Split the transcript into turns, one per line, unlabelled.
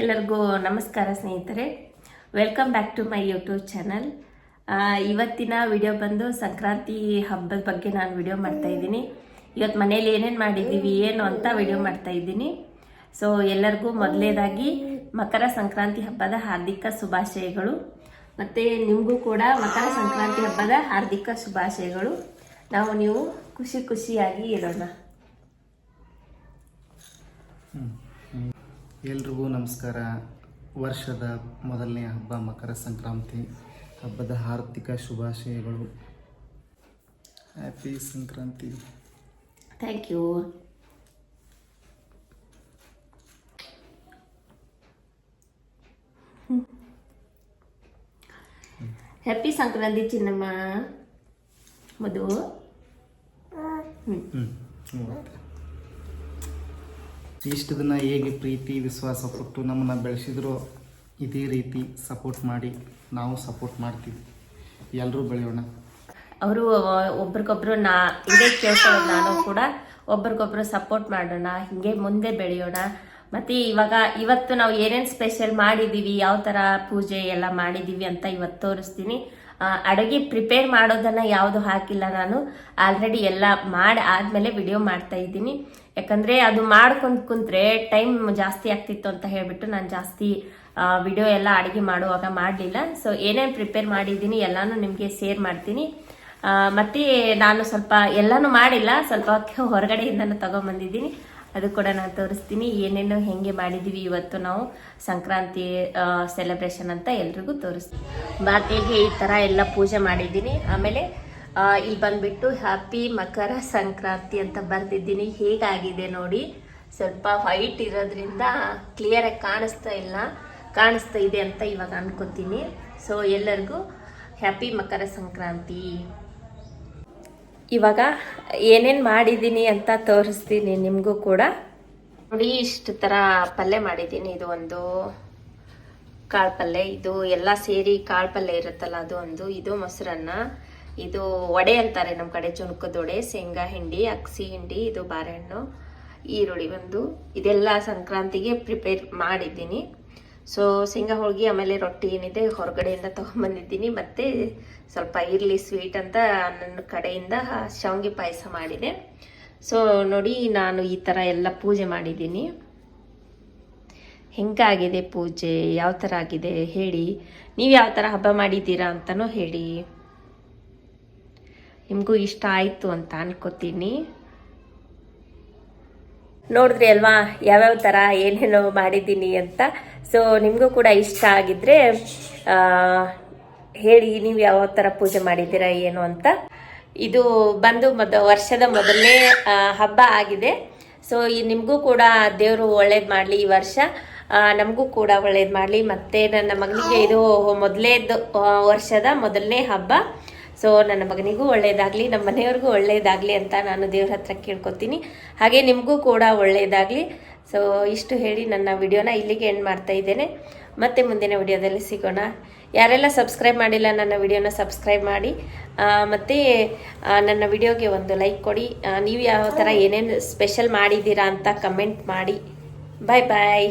ಎಲ್ಲರಿಗೂ ನಮಸ್ಕಾರ ಸ್ನೇಹಿತರೆ. Welcome back to my YouTube channel ಇವತ್ತಿನ ವಿಡಿಯೋ ಬಂದು ಸಂಕ್ರಾಂತಿ ಹಬ್ಬದ ಬಗ್ಗೆ ನಾನು ವಿಡಿಯೋ ಮಾಡ್ತಾ ಇದ್ದೀನಿ. ಇವತ್ತು ಮನೇಲಿ ಏನೇನು ಮಾಡಿದ್ದೀವಿ, ಏನು ಅಂತ ವಿಡಿಯೋ ಮಾಡ್ತಾ ಇದ್ದೀನಿ. ಸೊ ಎಲ್ಲರಿಗೂ ಮೊದಲೇದಾಗಿ ಮಕರ ಸಂಕ್ರಾಂತಿ ಹಬ್ಬದ ಹಾರ್ದಿಕ ಶುಭಾಶಯಗಳು. ಮತ್ತು ನಿಮಗೂ ಕೂಡ ಮಕರ ಸಂಕ್ರಾಂತಿ ಹಬ್ಬದ ಹಾರ್ದಿಕ ಶುಭಾಶಯಗಳು. ನಾವು ನೀವು ಖುಷಿ ಖುಷಿಯಾಗಿ ಇರೋಣ.
ಎಲ್ರಿಗೂ ನಮಸ್ಕಾರ. ವರ್ಷದ ಮೊದಲನೇ ಹಬ್ಬ ಮಕರ ಸಂಕ್ರಾಂತಿ. ಹಬ್ಬದ ಹಾರ್ದಿಕ ಶುಭಾಶಯಗಳು. Happy Sankranti.
Thank you happy Sankranti Chinnamma. Madhu.
ಹ್ಞೂ ಇಷ್ಟು ದಿನ ಹೇಗೆ ಪ್ರೀತಿ, ವಿಶ್ವಾಸ ಕೊಟ್ಟು ನಮ್ಮನ್ನು ಬೆಳೆಸಿದ್ರು ಇದೇ ರೀತಿ ಸಪೋರ್ಟ್ ಮಾಡಿ ನಾವು ಸಪೋರ್ಟ್ ಮಾಡ್ತೀವಿ. ಎಲ್ಲರೂ ಬೆಳೆಯೋಣ.
ಅವರು ಒಬ್ರಿಗೊಬ್ರು ನಾ ಇದೇ ಕೇಳ್ಕೊಳ್ಳೋದು ನಾನು ಕೂಡ ಒಬ್ರಿಗೊಬ್ರು ಸಪೋರ್ಟ್ ಮಾಡೋಣ, ಹಿಂಗೆ ಮುಂದೆ ಬೆಳೆಯೋಣ. ಮತ್ತೆ ಇವಾಗ ಇವತ್ತು ನಾವು ಏನೇನು ಸ್ಪೆಷಲ್ ಮಾಡಿದ್ದೀವಿ ಯಾವ ಥರ ಪೂಜೆ ಎಲ್ಲ ಮಾಡಿದ್ದೀವಿ ಅಂತ ಇವತ್ತು ತೋರಿಸ್ತೀನಿ. ಅಡುಗೆ ಪ್ರಿಪೇರ್ ಮಾಡೋದನ್ನು ಯಾವುದು ಹಾಕಿಲ್ಲ ನಾನು. ಆಲ್ರೆಡಿ ಎಲ್ಲ ಮಾಡಿ ಆದಮೇಲೆ ವಿಡಿಯೋ ಮಾಡ್ತಾ ಇದ್ದೀನಿ. ಯಾಕಂದರೆ ಅದು ಮಾಡ್ಕೊಂಡು ಕುಂತ್ರೆ ಟೈಮ್ ಜಾಸ್ತಿ ಆಗ್ತಿತ್ತು ಅಂತ ಹೇಳಿಬಿಟ್ಟು ನಾನು ಜಾಸ್ತಿ ವಿಡಿಯೋ ಎಲ್ಲ ಅಡುಗೆ ಮಾಡುವಾಗ ಮಾಡಲಿಲ್ಲ. ಸೊ ಏನೇನು ಪ್ರಿಪೇರ್ ಮಾಡಿದ್ದೀನಿ ಎಲ್ಲಾನು ನಿಮಗೆ ಶೇರ್ ಮಾಡ್ತೀನಿ. ಮತ್ತು ನಾನು ಸ್ವಲ್ಪ ಎಲ್ಲಾನು ಮಾಡಿಲ್ಲ, ಸ್ವಲ್ಪ ಹೊರಗಡೆಯಿಂದನೂ ತೊಗೊಂಬಂದಿದ್ದೀನಿ. ಅದು ಕೂಡ ನಾನು ತೋರಿಸ್ತೀನಿ, ಏನೇನು ಹೆಂಗೆ ಮಾಡಿದ್ದೀವಿ ಇವತ್ತು ನಾವು, ಸಂಕ್ರಾಂತಿ ಸೆಲೆಬ್ರೇಷನ್ ಅಂತ ಎಲ್ರಿಗೂ ತೋರಿಸ್ತೀನಿ. ಬಾಗಿಲಿಗೆ ಈ ಥರ ಎಲ್ಲ ಪೂಜೆ ಮಾಡಿದ್ದೀನಿ. ಆಮೇಲೆ ಇಲ್ಲಿ ಬಂದ್ಬಿಟ್ಟು ಹ್ಯಾಪಿ ಮಕರ ಸಂಕ್ರಾಂತಿ ಅಂತ ಬರೆದಿದ್ದೀನಿ. ಹೇಗಾಗಿದೆ ನೋಡಿ. ಸ್ವಲ್ಪ ವೈಟ್ ಇರೋದ್ರಿಂದ ಕ್ಲಿಯರಾಗಿ ಕಾಣಿಸ್ತಾ ಇಲ್ಲ. ಕಾಣಿಸ್ತಾ ಇದೆ ಅಂತ ಇವಾಗ ಅನ್ಕೋತೀನಿ. ಸೊ ಎಲ್ಲರಿಗೂ ಹ್ಯಾಪಿ ಮಕರ ಸಂಕ್ರಾಂತಿ. ಇವಾಗ ಏನೇನು ಮಾಡಿದ್ದೀನಿ ಅಂತ ತೋರಿಸ್ತೀನಿ ನಿಮಗೂ ಕೂಡ. ನೋಡಿ, ಇಷ್ಟು ಥರ ಪಲ್ಯ ಮಾಡಿದ್ದೀನಿ. ಇದು ಒಂದು ಕಾಳು ಪಲ್ಯ, ಇದು ಎಲ್ಲ ಸೇರಿ ಕಾಳು ಪಲ್ಯ ಇರುತ್ತಲ್ಲ, ಅದು ಒಂದು. ಇದು ಮೊಸರನ್ನ. ಇದು ವಡೆ ಅಂತಾರೆ ನಮ್ಮ ಕಡೆ ಚುಣಕದ ವಡೆ ಶೇಂಗಾ ಹಿಂಡಿ ಅಕ್ಸಿ ಹಿಂಡಿ, ಇದು ಬಾಳೆಹಣ್ಣು, ಈರುಳ್ಳಿ ಒಂದು. ಇದೆಲ್ಲ ಸಂಕ್ರಾಂತಿಗೆ ಪ್ರಿಪೇರ್ ಮಾಡಿದ್ದೀನಿ. ಸೊ ಶೇಂಗಾ ಹೋಳಿಗೆ ಆಮೇಲೆ ರೊಟ್ಟಿ ಏನಿದೆ ಹೊರಗಡೆಯಿಂದ ತೊಗೊಂಬಂದಿದ್ದೀನಿ. ಮತ್ತು ಸ್ವಲ್ಪ ಇರಲಿ ಸ್ವೀಟ್ ಅಂತ ನನ್ನ ಕಡೆಯಿಂದ ಶಾವಿಗೆ ಪಾಯಸ ಮಾಡಿದೆ. ಸೊ ನೋಡಿ ನಾನು ಈ ಥರ ಎಲ್ಲ ಪೂಜೆ ಮಾಡಿದ್ದೀನಿ. ಹೆಂಗಾಗಿದೆ ಪೂಜೆ? ಯಾವ ಥರ ಆಗಿದೆ? ಹೇಳಿ. ನೀವು ಯಾವ ಥರ ಹಬ್ಬ ಮಾಡಿದ್ದೀರಾ ಅಂತಲೂ ಹೇಳಿ. ನಿಮಗೂ ಇಷ್ಟ ಆಯಿತು ಅಂತ ಅನ್ಕೋತೀನಿ. ನೋಡಿದ್ರಿ ಅಲ್ವಾ, ಯಾವ್ಯಾವ ಥರ ಏನೇನೋ ಮಾಡಿದ್ದೀನಿ ಅಂತ. ಸೊ ನಿಮಗೂ ಕೂಡ ಇಷ್ಟ ಆಗಿದ್ರೆ ಹೇಳಿ ನೀವು ಯಾವ ಥರ ಪೂಜೆ ಮಾಡಿದ್ದೀರಾ, ಏನು ಅಂತ. ಇದು ಬಂದು ಮೊದ, ವರ್ಷದ ಮೊದಲನೇ ಹಬ್ಬ ಆಗಿದೆ. ಸೊ ಈ ನಿಮಗೂ ಕೂಡ ದೇವರು ಒಳ್ಳೇದು ಮಾಡಲಿ ಈ ವರ್ಷ. ನಮಗೂ ಕೂಡ ಒಳ್ಳೇದು ಮಾಡಲಿ. ಮತ್ತು ನನ್ನ ಮಗನಿಗೆ ಇದು ಮೊದಲೇದು ವರ್ಷದ ಮೊದಲನೇ ಹಬ್ಬ. ಸೊ ನನ್ನ ಮಗನಿಗೂ ಒಳ್ಳೆಯದಾಗಲಿ ನಮ್ಮ ಮನೆಯವ್ರಿಗೂ ಒಳ್ಳೆಯದಾಗಲಿ ಅಂತ ನಾನು ದೇವ್ರ ಹತ್ರ ಕೇಳ್ಕೊತೀನಿ. ಹಾಗೆ ನಿಮಗೂ ಕೂಡ ಒಳ್ಳೆಯದಾಗಲಿ ಸೊ ಇಷ್ಟು ಹೇಳಿ ನನ್ನ ವಿಡಿಯೋನ ಇಲ್ಲಿಗೆ ಎಂಡ್ ಮಾಡ್ತಾ ಇದ್ದೇನೆ. ಮತ್ತೆ ಮುಂದಿನ ವಿಡಿಯೋದಲ್ಲಿ ಸಿಗೋಣ. ಯಾರೆಲ್ಲ ಸಬ್ಸ್ಕ್ರೈಬ್ ಮಾಡಿಲ್ಲ, ನನ್ನ ವಿಡಿಯೋನ ಸಬ್ಸ್ಕ್ರೈಬ್ ಮಾಡಿ. ಮತ್ತು ನನ್ನ ವಿಡಿಯೋಗೆ ಒಂದು ಲೈಕ್ ಕೊಡಿ. ನೀವು ಯಾವ ಥರ ಏನೇನು ಸ್ಪೆಷಲ್ ಮಾಡಿದ್ದೀರಾ ಅಂತ ಕಮೆಂಟ್ ಮಾಡಿ. ಬಾಯ್ ಬಾಯ್